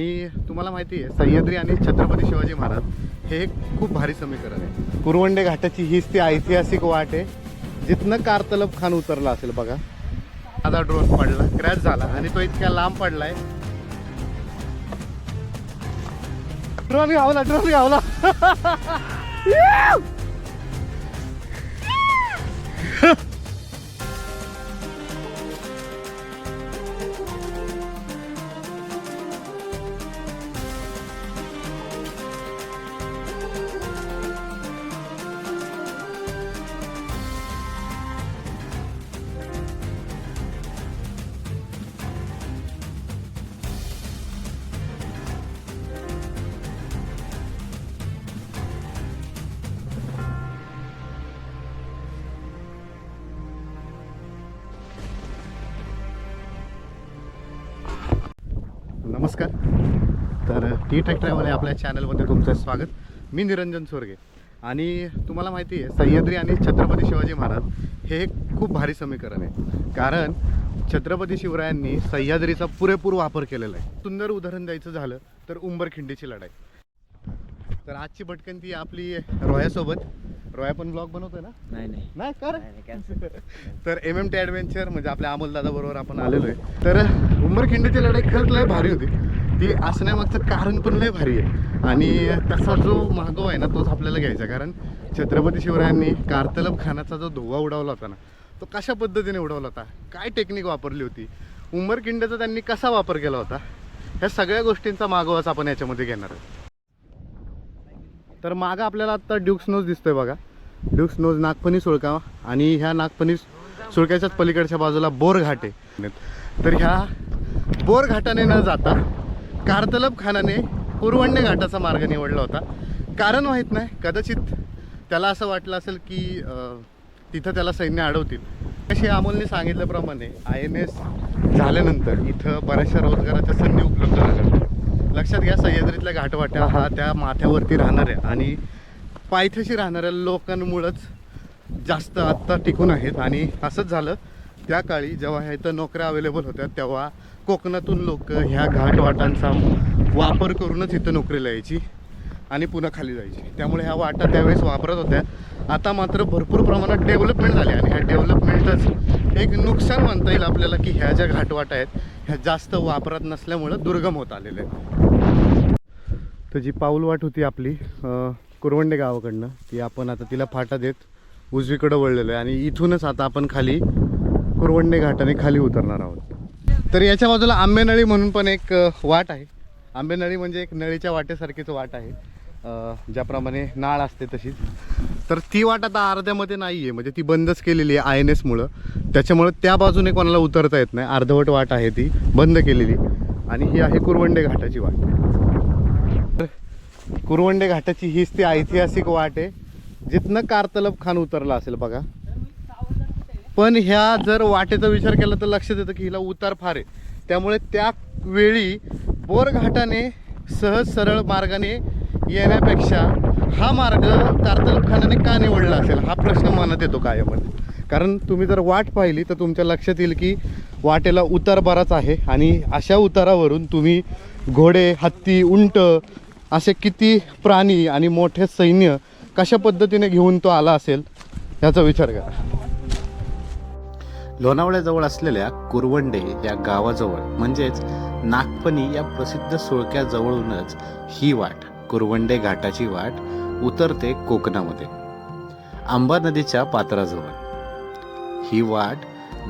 आणि तुम्हाला माहिती आहे सह्याद्री आणि छत्रपती शिवाजी महाराज हे एक खूप भारी समीकरण आहे. कुरवंडे घाटाची हीच ती ऐतिहासिक वाट आहे जिथनं कारतलब खान उतरला असेल बघा. आता ड्रोन पडला क्रॅश झाला आणि तो इतक्या लांब पडलाय. ड्रोन घावला ड्रोन घावला नमस्कार. तर टी टेक ट्रॅव्हल आपल्या चॅनलमध्ये तुमचं स्वागत. मी निरंजन सोरगे. आणि तुम्हाला माहिती आहे सह्याद्री आणि छत्रपती शिवाजी महाराज हे एक खूप भारी समीकरण आहे. कारण छत्रपती शिवरायांनी सह्याद्रीचा पुरेपूर वापर केलेला आहे. सुंदर उदाहरण द्यायचं झालं तर उंबरखिंडीची लढाई. तर आजची भटकंती आपली रॉयासोबत. रोया पण ब्लॉग बनवतोय ना? नाही नाही. नाही कर. तर एम एम टी ॲडव्हेंचर म्हणजे आपल्या अमोलदादा बरोबर आपण आलेलो आहे तर उंबरखिंडीची लढाई खरंच लय भारी होती. ती असण्यामागचं कारण पण लय भारी आहे. आणि तसा जो मागो आहे ना तोच आपल्याला घ्यायचा कारण छत्रपती शिवरायांनी कारतलब खानाचा जो धुवा उडवला होता ना तो कशा पद्धतीने उडवला होता? काय टेक्निक वापरली होती? उंबरखिंडीचा त्यांनी कसा वापर केला होता? ह्या सगळ्या गोष्टींचा मागोवाच आपण याच्यामध्ये घेणार आहोत. तर मागं आपल्याला आत्ता ड्यूक्स नोज दिसतोय बघा. ड्युक्स नोज नागपणी सुळका आणि ह्या नागपणी सुळक्याच्याच पलीकडच्या बाजूला बोर घाट आहे तर ह्या बोर घाटाने न जाता कारतलब खानाने कुरवंडे घाटाचा मार्ग निवडला होता. कारण माहीत नाही कदाचित त्याला असं वाटलं असेल की तिथं त्याला सैन्य अडवतील. अशी अमोलने सांगितल्याप्रमाणे आय एन एस झाल्यानंतर इथं बऱ्याचशा रोजगाराच्या संधी उपलब्ध झाल्या. लक्षात घ्या सह्याद्रीतल्या घाटवाट्या हा त्या माथ्यावरती राहणाऱ्या आणि पायथ्याशी राहणाऱ्या लोकांमुळंच जास्त आत्ता टिकून आहेत. आणि असंच झालं त्या काळी जेव्हा ह्या इथं नोकऱ्या अवेलेबल होत्या तेव्हा कोकणातून लोक ह्या घाटवाटांचा वापर करूनच इथं नोकरीला यायची आणि पुन्हा खाली जायची. त्यामुळे ह्या वाटा त्यावेळेस वापरत होत्या. आता मात्र भरपूर प्रमाणात डेव्हलपमेंट झाली आणि ह्या डेव्हलपमेंटच एक नुकसान म्हणता येईल आपल्याला की ह्या ज्या घाटवाटा आहेत ह्या जास्त वापरात नसल्यामुळं दुर्गम होत आलेले आहेत. तर जी पाऊलवाट होती आपली कुरवंडे गावाकडनं ती आपण आता तिला फाटा देत उजवीकडं वळलेलो आहे. आणि इथूनच आता आपण खाली कुरवंडे घाटाने खाली उतरणार आहोत. तर याच्या बाजूला आंबेनळी म्हणून पण एक वाट आहे. आंबेनळी म्हणजे एक नळीच्या वाटेसारखीच वाट आहे. ज्याप्रमाणे नाळ असते तशीच. तर ती वाट आता अर्ध्यामध्ये नाही आहे म्हणजे ती बंदच केलेली आहे आय एन एसमुळं त्याच्यामुळं त्या बाजूने कोणाला उतरता येत नाही. अर्धवट वाट आहे ती बंद केलेली. आणि ही आहे कुरवंडे घाटाची वाट. कुरवंडे घाटाची हीच ती ऐतिहासिक वाट आहे. जिथनं कारतलब खान उतरला असेल बघा. पण ह्या जर वाटेचा विचार केला तर लक्षात येतं की हिला उतार फार आहे. त्यामुळे त्या वेळी बोरघाटाने सहज सरळ मार्गाने येण्यापेक्षा हा मार्ग कारतलब खानाने का निवडला असेल? हा प्रश्न मनात येतो कायमच कारण तुम्ही जर वाट पाहिली तर तुमच्या लक्षात येईल की वाटेला उतार बराच आहे आणि अशा उतारावरून तुम्ही घोडे हत्ती उंट असे किती प्राणी आणि मोठे सैन्य कशा पद्धतीने घेऊन तो आला असेल याचा विचार करा. लोणावळ्याजवळ असलेल्या कुरवंडे या गावाजवळ म्हणजेच नागपणी या प्रसिद्ध सुळक्याजवळूनच ही वाट कुरवंडे घाटाची वाट उतरते कोकणामध्ये आंबा नदीच्या पात्राजवळ. ही वाट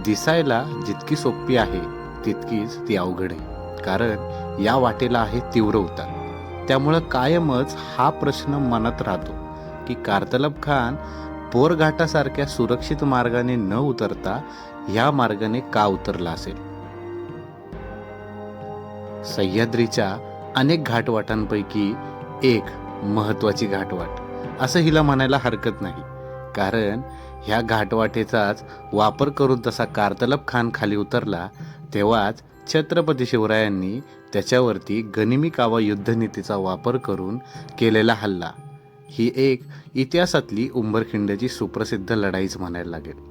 दिसायला जितकी सोपी आहे तितकीच ती अवघड आहे कारण या वाटेला आहे तीव्र उतार. त्यामुळं कायमच हा प्रश्न मनात राहतो की कारतलब खान बोरघाटासारख्या सुरक्षित मार्गाने न उतरता या मार्गाने का उतरला असेल? सह्याद्रीच्या अनेक घाटवाटांपैकी एक महत्वाची घाटवाट. असं हिला म्हणायला हरकत नाही कारण ह्या घाटवाटेचाच वापर करून तसा कारतलब खान खाली उतरला तेव्हाच छत्रपती शिवरायांनी त्याच्यावरती गनिमी कावा युद्धनीतीचा वापर करून केलेला हल्ला. ही एक इतिहासातली उंबरखिंडची सुप्रसिद्ध लढाईच म्हणायला लागेल.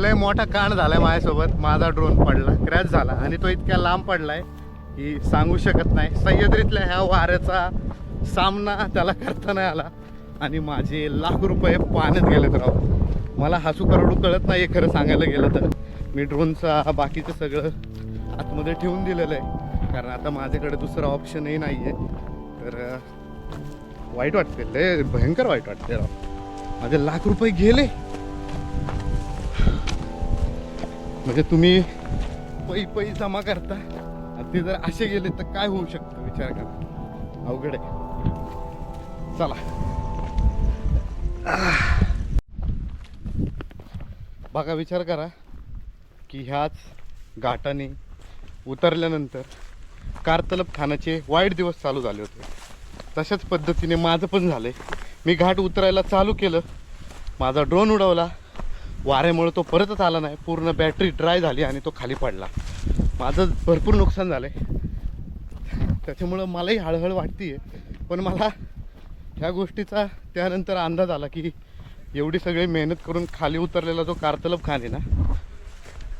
लय मोठा कांड झालाय माझ्यासोबत. माझा ड्रोन पडला. क्रॅच झाला. आणि तो इतक्या लांब पडलाय. की सांगू शकत नाही. सह्याद्रीतल्या ह्या वाऱ्याचा सामना त्याला करता नाही आला आणि माझे लाख रुपये पाण्यात गेलेत राव. मला हसू करडू कळत नाही खरं सांगायला गेलं तर. मी ड्रोनचा बाकीचं सगळं आतमध्ये ठेवून दिलेलं आहे. कारण आता माझ्याकडे दुसरा ऑप्शनही नाही आहे तर वाईट वाटते लय भयंकर वाईट वाटते राव. माझे लाख रुपये गेले. म्हणजे तुम्ही पै पै जमा करता. ते जर असे गेले तर काय होऊ शकतं? विचार करा. अवघड आहे. चला. बघा विचार करा की ह्याच घाटाने उतरल्यानंतर कारतलब खानाचे वाईट दिवस चालू झाले होते. तशाच पद्धतीने माझं पण झालं आहे मी घाट उतरायला चालू केलं. माझा ड्रोन उडवला. वाऱ्यामुळे तो परतच आला नाही. पूर्ण बॅटरी ड्राय झाली आणि तो खाली पडला. माझं भरपूर नुकसान झालं आहे त्याच्यामुळं मलाही हळहळ वाटते आहे पण मला ह्या गोष्टीचा त्यानंतर अंदाज आला की एवढी सगळी मेहनत करून खाली उतरलेला जो कारतलब खान आहे ना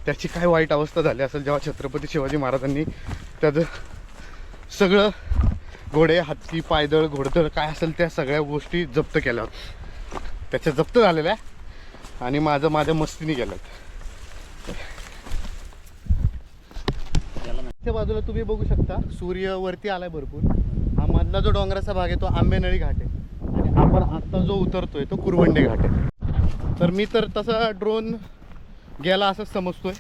त्याची काय वाईट अवस्था झाली असेल जेव्हा छत्रपती शिवाजी महाराजांनी त्याचं सगळं घोडे हत्ती पायदळ घोडदळ काय असेल त्या सगळ्या गोष्टी जप्त केल्या होत्या. त्याच्या जप्त झालेल्या आहे आणि माझं माझ्या मस्तीने गेलं त्या बाजूला तुम्ही बघू शकता सूर्य वरती आलाय भरपूर. हा मधला जो डोंगराचा भाग आहे तो आंबेनळी घाट आहे. आणि आपण आत्ता जो उतरतोय तो कुरवंडे घाट आहे. तर मी तर तसा ड्रोन गेला असंच समजतोय.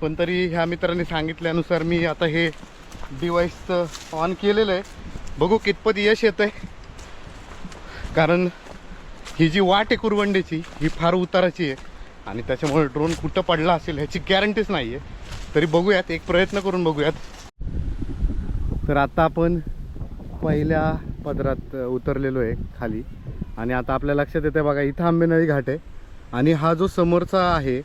पण तरी ह्या मित्रांनी सांगितल्यानुसार मी आता हे डिवाईस ऑन केलेलं आहे. बघू कितपत यश येतं आहे कारण ही जी वाट आहे कुरवंडेची ही फार उताराची आहे. आणि त्याच्यामुळे ड्रोन कुठं पडला असेल ह्याची गॅरंटीच नाही आहे तरी बघूयात एक प्रयत्न करून बघूयात. तर आता आपण पहिल्या पदरात उतरलेलो आहे खाली. आणि आता आपल्या लक्षात येते बघा इथं आंबेनळी घाट आहे. आणि हा जो समोरचा आहे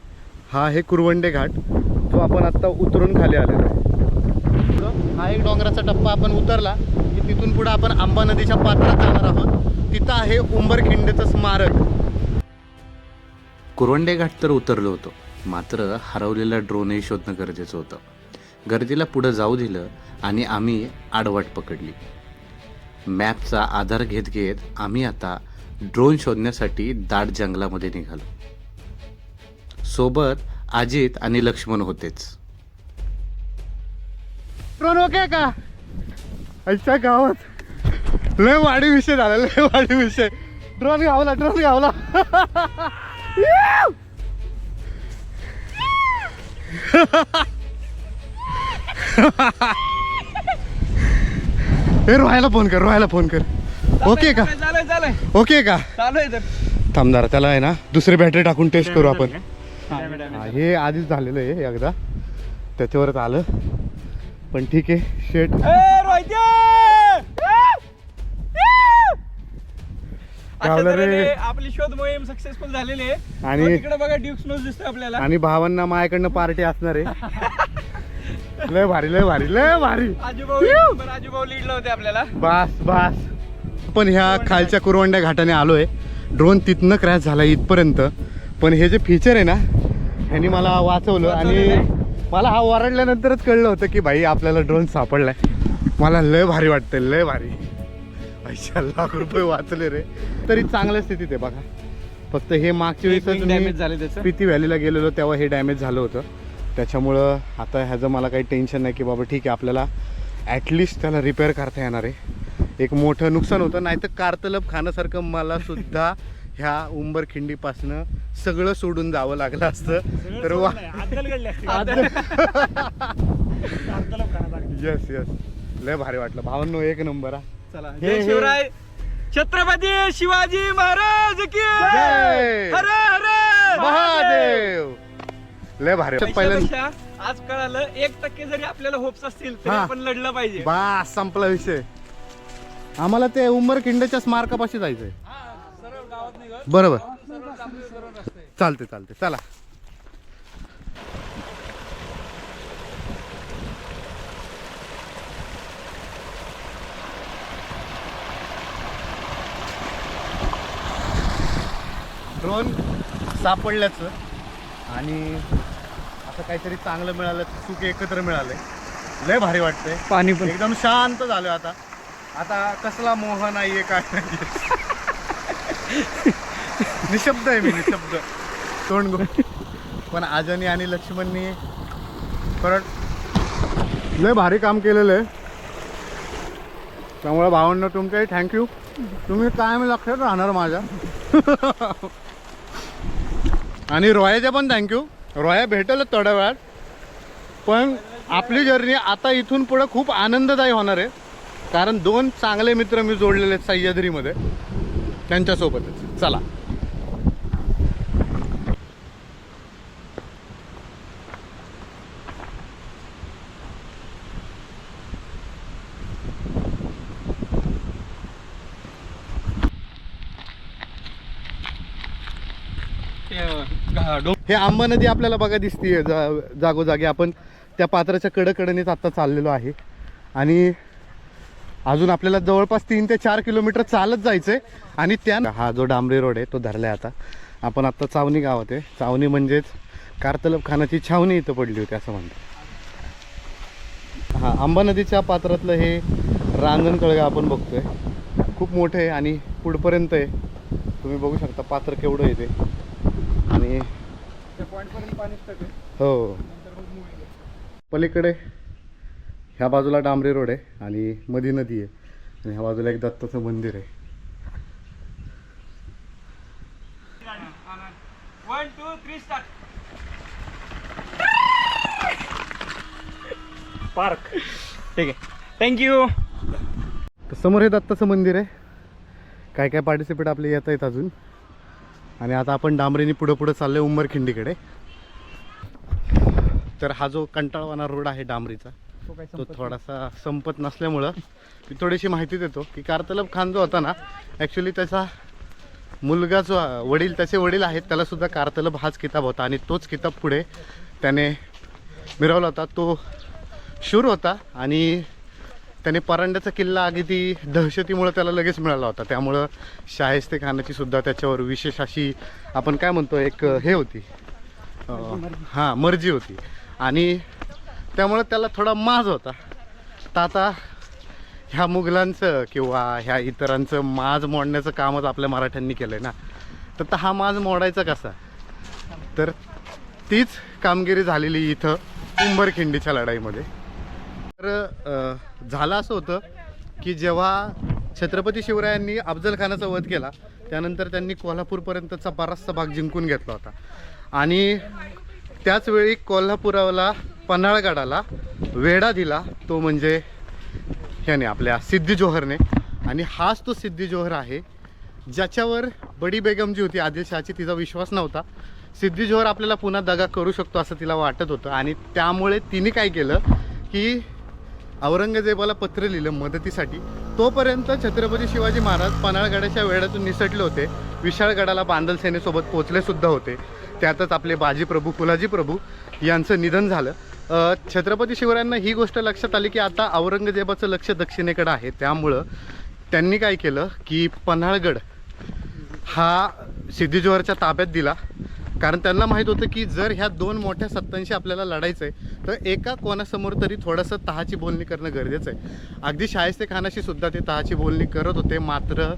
हा आहे कुरवंडे घाट जो आपण आत्ता उतरून खाली आलेलो आहे. हा एक डोंगराचा टप्पा आपण उतरला की तिथून पुढे आपण आंबा नदीच्या पात्रात जाणार आहोत. तिथं आहे उंबरखिंडेचं स्मारक. कुरवंडे घाट तर उतरलो होतो. मात्र हरवलेला ड्रोनही शोधणं गरजेचं होतं. गर्दीला पुढं जाऊ दिलं आणि आम्ही आडवाट पकडली. मॅपचा आधार घेत घेत आम्ही आता ड्रोन शोधण्यासाठी दाट जंगलामध्ये निघालो. सोबत अजित आणि लक्ष्मण होतेच. ड्रोन ओके का? अच्छा गावात. लय वाढी विषय झाला लय वाढी विषय. ड्रोन गावला ड्रोन गावला हे रोहायला फोन कर रोहायला फोन कर. ओके का? चालू चालू ओके का? चालू आहे तर. थांब जरा त्याला आहे ना दुसरी बॅटरी टाकून टेस्ट करू आपण. हा, हे आधीच झालेलं आहे एकदा. त्याच्यावरच आलं. पण ठीक आहे शेट गावलं रे. आपली शोध मोहीम सक्सेसफुल झालेली आहे. आणि- आणि तिकडे बघा ड्युक्स नोज दिसतोय आपल्याला. आणि भावांना माझ्याकडनं पार्टी असणार आहे. लय भारी लय भारी लय भारी. आजूभाऊ पण आजूभाऊ आपल्याला. बास बास. पण ह्या खालच्या कुरवंड्या घाटाने आलोय. ड्रोन तिथनं क्रॅश झाला इथपर्यंत. पण हे जे फीचर आहे ना ह्यांनी मला वाचवलं आणि मला हा ओरडल्यानंतरच कळलं होतं की भाई आपल्याला ड्रोन सापडलाय. मला लय भारी वाटतंय लय भारी. पैशा लाख रुपये वाचले रे. तरी चांगल्या स्थितीत आहे बघा. फक्त हे मागच्या वेळेस डॅमेज झाले त्याचं? स्पिती व्हॅलीला गेलेलो तेव्हा हे डॅमेज झालं होतं. त्याच्यामुळं आता ह्याचं मला काही टेन्शन नाही की बाबा ठीक आहे आपल्याला ॲटलिस्ट त्याला रिपेअर करता येणार आहे. एक मोठं नुकसान होतं नाही तर कारतलब खाण्यासारखं मला सुद्धा ह्या उंबरखिंडीपासनं सगळं सोडून जावं लागलं असतं. तर वा येस येस लय भारी वाटलं. भावांनो एक नंबर हा. चला जय शिवराय. छत्रपती शिवाजी महाराज की जय! हर हर! महादेव! लय भारी. पहिल्यांदा पैशापेक्षा आज कळालं एक टक्के जरी आपल्याला होप्स असतील तरी हा. आपण लढलं पाहिजे. बास संपला विषय. आम्हाला ते उंबरखिंडच्या स्मारकापाशी जायचंय. बरोबर. चालते चालते चला. ड्रोन सापडल्याचं आणि असं काहीतरी चांगलं मिळालं सुख एकत्र मिळालंय. लय भारी वाटतंय. पाणी पण. एकदम शांत झालोय आता. आता कसला मोह नाहीये काय नाहीये. निशब्द आहे मी निशब्द. तोंड गो पण आजनी आणि लक्ष्मणनी परत लय भारी काम केलेलं आहे. त्यामुळे भावांना तुमचंही थँक्यू तुम्ही कायम लक्षात राहणार माझ्या. आणि रोयाच्या पण थँक्यू रोया भेटेलच थोड्या वेळात पण आपली जर्नी आता इथून पुढं खूप आनंददायी होणार आहे. कारण दोन चांगले मित्र मी जोडलेले आहेत सह्याद्रीमध्ये. त्यांच्यासोबतच. चला. हे आंबा नदी आपल्याला बघा दिसतीये जा जागोजागी. आपण त्या पात्राच्या कडकडणीत आत्ता चाललेलो आहे. आणि अजून आपल्याला जवळपास तीन ते चार किलोमीटर चालत जायचं आहे आणि त्या हा जो डांबरी रोड आहे तो धरलाय आता. आपण आत्ता चावणी गावात आहे चावणी म्हणजेच कारतलब खानाची छावणी इथं पडली होती असं म्हणतात. हा आंबा नदीच्या पात्रातलं हे रांजण कळगा आपण बघतोय. खूप मोठं आहे आणि पुढपर्यंत आहे. तुम्ही बघू शकता पात्र केवढं आहे ते. आणि हो. पलीकडे ह्या बाजूला डांबरी रोड आहे आणि मधी नदी आहे. आणि ह्या बाजूला एक दत्ताचं मंदिर आहे. One two three start park ठीक आहे. थँक्यू तर समोर हे दत्ताचं मंदिर आहे. काय काय पार्टिसिपेट आपले येत आहेत अजून? आणि आता आपण डांबरीने पुढं पुढं चाललोय उंबरखिंडीकडे. तर हा जो कंटाळवाना रोड आहे डांबरीचा तो थोडासा संपत नसल्यामुळं मी थोडीशी माहिती देतो की कारतलब खान जो होता ना ॲक्च्युली त्याचा मुलगा जो वडील त्याचे वडील आहेत त्याला सुद्धा कारतलब हाच किताब होता आणि तोच किताब पुढे त्याने मिरवला होता. तो शूर होता आणि त्याने परांड्याचा किल्ला अगदी दहशतीमुळे त्याला लगेच मिळाला होता. त्यामुळं शाहिस्ते खानाची सुद्धा त्याच्यावर विशेष अशी आपण काय म्हणतो एक हे होती. हां मर्जी होती. आणि त्यामुळं त्याला थोडा माज होता. तर आता ह्या मुघलांचं किंवा ह्या इतरांचं माज मोडण्याचं कामच आपल्या मराठ्यांनी केलं आहे ना. तर आता हा माज मोडायचा कसा? तर तीच कामगिरी झालेली इथं उंबरखिंडीच्या लढाईमध्ये. तर झालं असं होतं की जेव्हा छत्रपती शिवरायांनी अफजलखानाचा वध केला त्यानंतर त्यांनी कोल्हापूरपर्यंतचा बराचसा भाग जिंकून घेतला होता. आणि त्याचवेळी कोल्हापुराला पन्हाळगडाला वेढा दिला तो म्हणजे ह्याने आपल्या सिद्धी जोहरने. आणि हाच तो सिद्धी जोहर आहे ज्याच्यावर बडी बेगम जी होती आदिलशहाची तिचा विश्वास नव्हता. सिद्धी जोहर आपल्याला पुन्हा दगा करू शकतो असं तिला वाटत होतं. आणि त्यामुळे तिने काय केलं की औरंगजेबाला पत्र लिहिलं मदतीसाठी. तोपर्यंत छत्रपती शिवाजी महाराज पन्हाळगडाच्या वेळातून निसटले होते. विशाळगडाला बांदल सेनेसोबत पोचलेसुद्धा होते. त्यातच आपले बाजी प्रभू फुलाजी प्रभू यांचं निधन झालं. छत्रपती शिवरायांना ही गोष्ट लक्षात आली की आता औरंगजेबाचं लक्ष दक्षिणेकडं आहे. त्यामुळं त्यांनी काय केलं की पन्हाळगड हा सिद्धीजोहरच्या ताब्यात दिला. कारण त्यांना माहीत होतं की जर ह्या दोन मोठ्या सत्तांशी आपल्याला लढायचं आहे तर एका कोणासमोर तरी थोडंसं तहाची बोलणी करणं गरजेचं आहे अगदी शाहिस्ते खानाशी सुद्धा ते तहाची बोलणी करत होते मात्र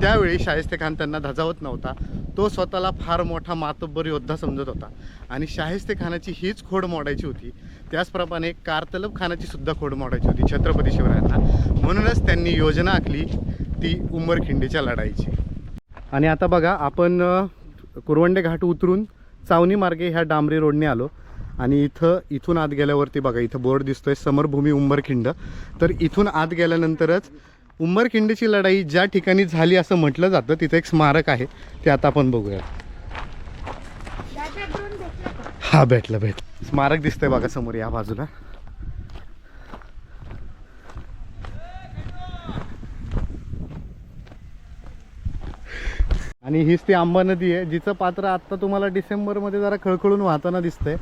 त्यावेळी शाहिस्ते खान त्यांना धजावत नव्हता. तो स्वतःला फार मोठा मातब्बर योद्धा समजत होता आणि शाहिस्ते खानाची हीच खोड मोडायची होती. त्याचप्रमाणे कारतलब खानाची सुद्धा खोड मोडायची होती छत्रपती शिवरायांना. म्हणूनच त्यांनी योजना आखली ती उंबरखिंडीच्या लढाईची. आणि आता बघा आपण कुरवंडे घाट उतरून चावणी मार्गे ह्या डांबरी रोडने आलो. आणि इथं इथून आत गेल्यावरती बघा इथं बोर्ड दिसतोय समरभूमी उंबरखिंड. तर इथून आत गेल्यानंतरच उंबरखिंडीची लढाई ज्या ठिकाणी झाली असं म्हटलं जातं तिथं एक स्मारक आहे ते आता आपण बघूया. हा भेटलं भेट स्मारक दिसतंय बघा समोर या बाजूला. आणि हीच ती आंबा नदी आहे जिचं पात्र आत्ता तुम्हाला डिसेंबरमध्ये जरा खळखळून वाहताना दिसतंय.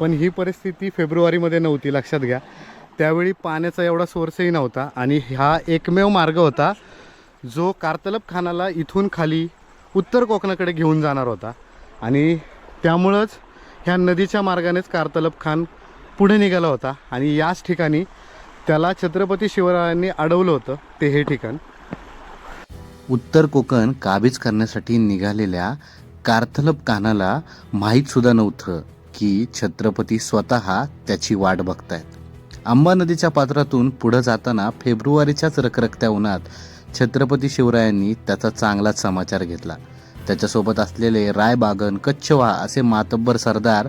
पण ही परिस्थिती फेब्रुवारीमध्ये नव्हती लक्षात घ्या. त्यावेळी पाण्याचा एवढा सोर्सही नव्हता आणि हा एकमेव मार्ग होता जो कार्तलब खानाला इथून खाली उत्तर कोकणाकडे घेऊन जाणार होता. आणि त्यामुळंच ह्या नदीच्या मार्गानेच कार्तलब खान पुढे निघाला होता. आणि याच ठिकाणी त्याला छत्रपती शिवरायांनी अडवलं होतं ते हे ठिकाण. उत्तर कोकण काबीज करण्यासाठी निघालेल्या कार्थलप कानाला माहीत सुद्धा नव्हतं की छत्रपती स्वतः त्याची वाट बघतायत. आंबा नदीच्या पात्रातून पुढं जाताना फेब्रुवारीच्याच रखरखत्या उन्हात छत्रपती शिवरायांनी त्याचा चांगलाच समाचार घेतला. त्याच्यासोबत असलेले रायबागन कच्छवा असे मातब्बर सरदार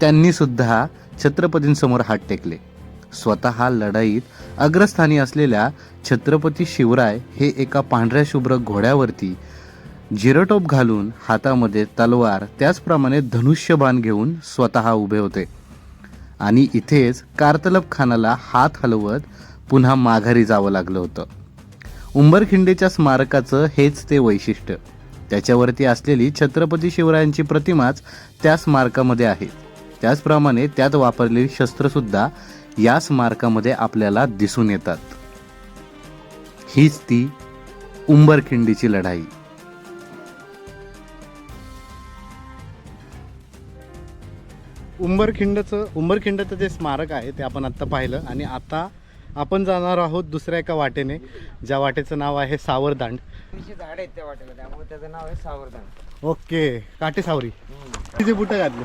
त्यांनी सुद्धा छत्रपतींसमोर हात टेकले. स्वतः लढाईत अग्रस्थानी असलेल्या छत्रपती शिवराय हे एका पांढऱ्या शुभ्र घोड्यावरती जिरटोप घालून हातामध्ये तलवार त्याचप्रमाणे धनुष्यबाण घेऊन स्वतः उभे होते. आणि इथेच कार्तलब खानाला हात हलवत पुन्हा माघारी जावं लागलं होतं. उंबरखिंडेच्या स्मारकाचं हेच ते वैशिष्ट्य. त्याच्यावरती असलेली छत्रपती शिवरायांची प्रतिमाच त्या स्मारकामध्ये आहे त्याचप्रमाणे त्यात वापरलेली शस्त्रसुद्धा या स्मारकामध्ये आपल्याला दिसून येतात. हीच ती उंबरखिंडीची लढाई. उंबरखिंडचं उंबरखिंडचं जे स्मारक आहे ते आपण आत्ता पाहिलं आणि आता आपण जाणार आहोत दुसऱ्या एका वाटेने ज्या वाटेचं नाव आहे सावरदांड. झाड आहेत त्या वाटेला त्यामुळे त्याचं नाव आहे सावरदान ओके काटे सावरी. तिचे बुटं घातले.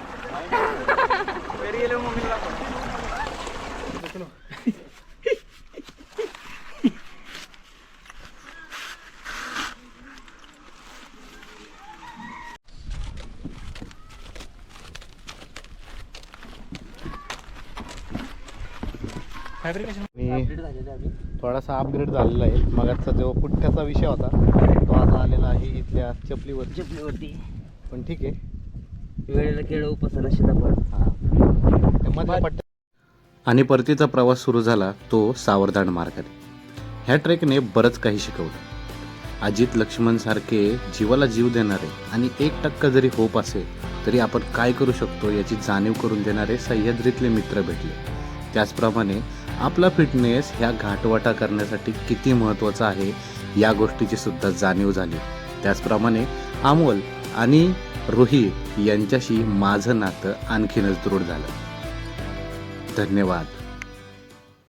आणि थोडासा अपग्रेड झालेला आहे. मगाचा जो पुठ्ठ्याचा विषय होता तो आता आलेला आहे इथल्या चपलीवर चपलीवरती. पण ठीक आहे. वेळेला केळं उपसाला सीताफळ हा. आणि परतीचा प्रवास सुरू झाला तो सावरदान मार्गाने ह्या ट्रेकने बरंच काही शिकवलं. अजित लक्ष्मण सारखे जीवाला जीव देणारे आणि एक टक्का जरी होप असेल तरी आपण काय करू शकतो याची जाणीव करून देणारे सह्याद्रीतले मित्र भेटले. त्याचप्रमाणे आपला फिटनेस ह्या घाटवाटा करण्यासाठी किती महत्त्वाचा आहे या गोष्टीची सुद्धा जाणीव झाली. त्याचप्रमाणे अमोल आणि रोही यांच्याशी माझं नातं आणखीनच दृढ झालं. धन्यवाद.